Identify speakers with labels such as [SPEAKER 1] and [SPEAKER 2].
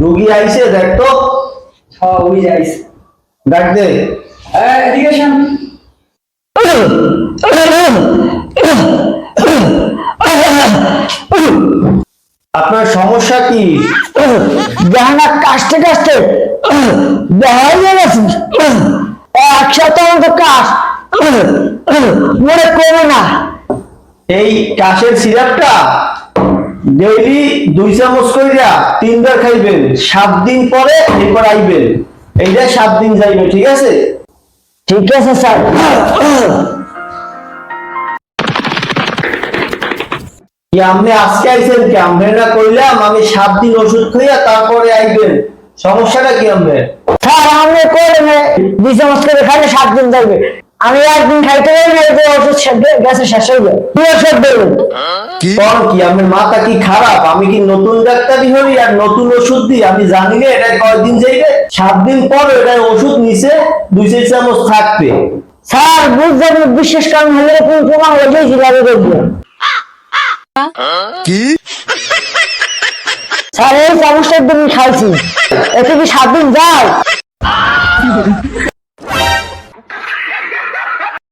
[SPEAKER 1] রুগী আইছে দেখ তো।
[SPEAKER 2] হ্যাঁ ওই যাইস
[SPEAKER 1] ডাক দে।
[SPEAKER 2] এদিকে
[SPEAKER 1] আপনার সমস্যা কি?
[SPEAKER 3] জাহানা কাশতে কাশতে বেহাই গেছি। এক সপ্তাহ মতো কাশ। মনে করো না।
[SPEAKER 1] এই কাশের সিরাপটা ডেইলি দুই চামচ কইরা তিনবার খাইবেন সাত দিন পরে এরপর আইবেন। এইটা সাত দিন যাইবে ঠিক আছে?
[SPEAKER 3] ঠিক আছে স্যার।
[SPEAKER 1] কি আপনি আজকে আইছেন কি? আমরা না কইলাম আমি সাত দিন ওষুধ খাইয়া তারপরে আইবেন। সমস্যাটা কি আপনার?
[SPEAKER 3] স্যার দুই চামচ করে খাইলে সাত দিন যাবে আমি একদিন খাইতে পারি না এতে ওষুধ শেষ- হয়ে যায় কি ওষুধ দেবেন
[SPEAKER 1] কোন কি আপনার মাথা কি খারাপ? আমি কি নতুন ডাক্তারি হই আর নতুন ওষুধ দিই? আমি জানি না এটা কয়দিন যাইবে? সাত দিন পর এটা ওষুধ নিছে দুই চার চামচ থাকবে।
[SPEAKER 3] স্যার বুঝতে বিশেষ কারণ হলে তুমি প্রমাণ হয়ে গেছিল আমি দেখব। স্যার এই চামচটা একদিন খাইছি। এতে কি সাত দিন যায়?